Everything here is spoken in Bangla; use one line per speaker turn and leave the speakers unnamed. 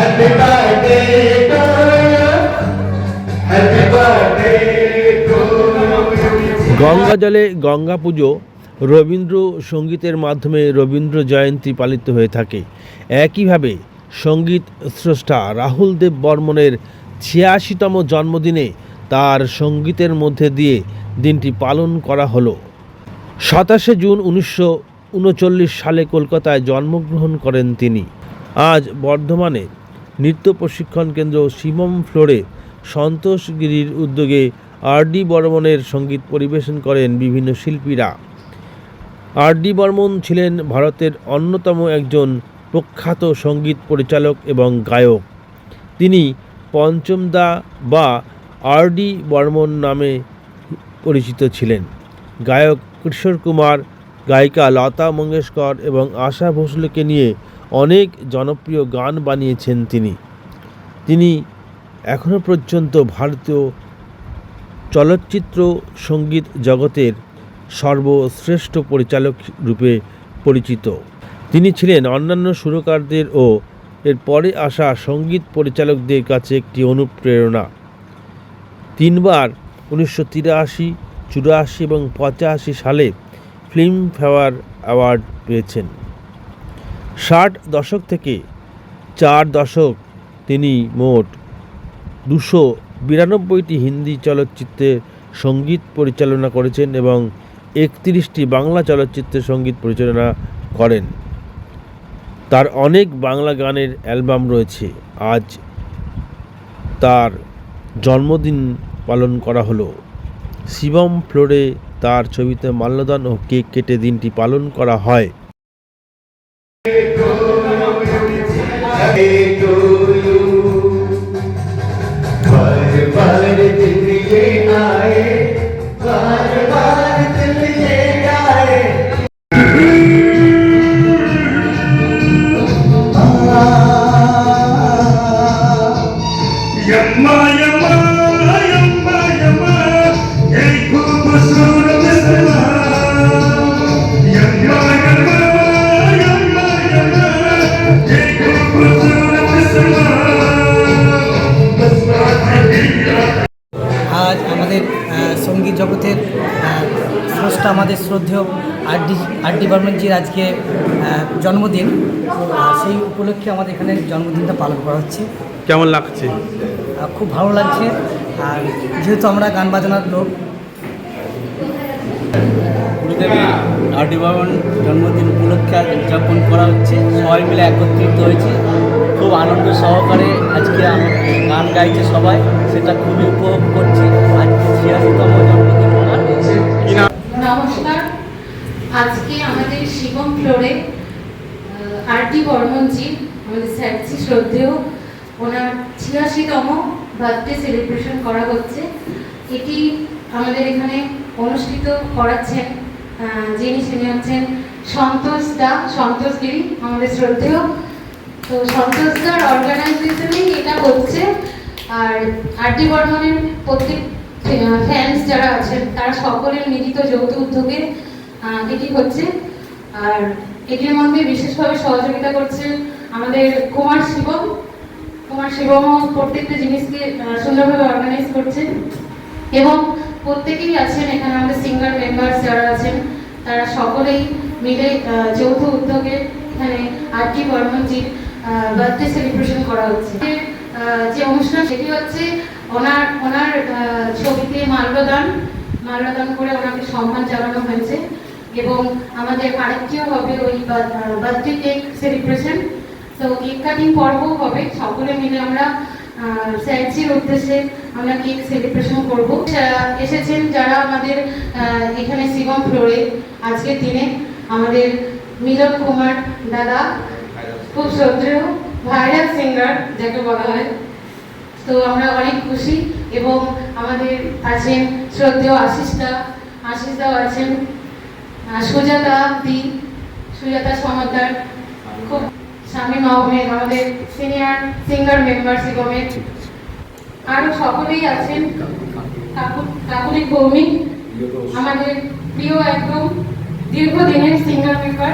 Happy birthday to. Happy birthday to.
Ganga জলে গঙ্গা পুজো রবীন্দ্র সঙ্গীতের মাধ্যমে রবীন্দ্র জয়ন্তী পালিত হয়ে থাকে একইভাবে সংগীত স্রষ্টা রাহুল দেব বর্মনের ছিয়াশিতম জন্মদিনে তার সঙ্গীতের মধ্যে দিয়ে দিনটি পালন করা হলো সাতাশে জুন উনিশশো উনচল্লিশ সালে কলকাতায় জন্মগ্রহণ করেন তিনি আজ বর্ধমানে নৃত্য প্রশিক্ষণ কেন্দ্র শিবম ফ্লোরে সন্তোষ গিরির উদ্যোগে আর ডি বর্মনের সংগীত পরিবেশন করেন বিভিন্ন শিল্পীরা। আর ডি বর্মন ছিলেন ভারতের অন্যতম একজন প্রখ্যাত সংগীত পরিচালক এবং গায়ক। তিনি পঞ্চমদা বা আর ডি বর্মন নামে পরিচিত ছিলেন। গায়ক কিশোর কুমার, গায়িকা লতা মঙ্গেশকর এবং আশা ভোসলেকে নিয়ে অনেক জনপ্রিয় গান বানিয়েছেন তিনি। তিনি এখনও পর্যন্ত ভারতীয় চলচ্চিত্র সংগীত জগতের সর্বশ্রেষ্ঠ পরিচালক রূপে পরিচিত। তিনি ছিলেন অন্যান্য সুরকারদের ও এর পরে আসা সংগীত পরিচালকদের কাছে একটি অনুপ্রেরণা। তিনবার উনিশশো তিরাশি, চুরাশি এবং পঁচাশি সালে ফিল্মফেয়ার অ্যাওয়ার্ড পেয়েছেন। ষাট দশক থেকে চার দশক তিনি মোট দুশো বিরানব্বইটি হিন্দি চলচ্চিত্রের সংগীত পরিচালনা করেছেন এবং একত্রিশটি বাংলা চলচ্চিত্রের সংগীত পরিচালনা করেন। তার অনেক বাংলা গানের অ্যালবাম রয়েছে। আজ তার জন্মদিন পালন করা হলো। শিবম ফ্লোরে তার ছবিতে মাল্যদান ও কেক কেটে দিনটি পালন করা হয়।
Hey,
আজ আমাদের সংগীত জগতের স্রষ্টা আমাদের শ্রদ্ধেয় আর ডি আর ডি বর্মনজির আজকে জন্মদিন। সেই উপলক্ষে আমাদের এখানে জন্মদিনটা পালন করা হচ্ছে।
কেমন লাগছে?
খুব ভালো লাগছে। আর যেহেতু আমরা গান বাজনার লোক
গুরুদেবের আরডি বর্মন জন্মদিন উপলক্ষে আজ উদযাপন করা হচ্ছে। সবাই মিলে একত্রিত হয়েছে। খুব আনন্দ সহকারে আজকে আমার গান গাইছে সবাই। সেটা খুবই উপভোগ করছি। আজকে ছিয়াশিতম জন্মদিন।
নমস্কার। আজকে আমাদের শিবম ফ্লোরে আর ডি বর্মনজি আমাদের স্যারজি শ্রদ্ধেয় ওনার ছিয়াশিতম বার্থডে সেলিব্রেশন করা হচ্ছে। এটি আমাদের এখানে অনুষ্ঠিত করাচ্ছেন। যিনি তিনি হচ্ছেন সন্তোষ দা, সন্তোষ গিরি, আমাদের শ্রদ্ধেয়। তো সন্তোষ দার অর্গানাইজেশনেই এটা হচ্ছে, আর আর ডি বর্মনের প্রত্যেক ফ্যান্স যারা আছেন, তারা সকলের মিলিত যৌথ উদ্যোগে এটি হচ্ছে। আর এটির মধ্যে বিশেষভাবে সহযোগিতা করছেন আমাদের কুমার শিবম। কুমার শিবমও প্রত্যেকটা জিনিসকে সুন্দরভাবে অর্গানাইজ করছেন। এবং প্রত্যেকেই আছেন এখানে আমাদের সিঙ্গার মেম্বার্স যারা আছেন, তারা সকলেই মিলে যৌথ উদ্যোগে এখানে আরটি বর্মনজির বার্থডে সেলিব্রেশন করা হচ্ছে। যে অনুষ্ঠান, সেটি হচ্ছে ওনার ওনার ছবিতে মাল্যদান মাল্যদান করে ওনাকে সম্মান জানানো হয়েছে এবং আমাদের আরেকটিও হবে ওই বার্থডে কেক সেলিব্রেশন তো কেক কাটিং পর্বও হবে, সকলে মিলে আমরা স্যারজির উদ্দেশ্যে আমরা কেক সেলিব্রেশন করব। এসেছেন যারা আমাদের এখানে শিবম ফ্লোরে। আজকের দিনে আমাদের মিলন কুমার দাদা, খুব শ্রদ্ধেয় ভাইরাল সিঙ্গার যাকে বলা হয়। তো আমরা অনেক খুশি এবং আমাদের আছেন শ্রদ্ধেয় আশিস দা আশিস দাও আছেন সুজাতা দি, সুজাতা সমাদার খুব শামীম আহমেদ আমাদের সিনিয়র সিঙ্গার মেম্বার শিবমের আরও সকলেই আছেন। কাকুরি ভৌমিক আমাদের প্রিয় একদম দীর্ঘদিনের সিঙ্গার মেম্বার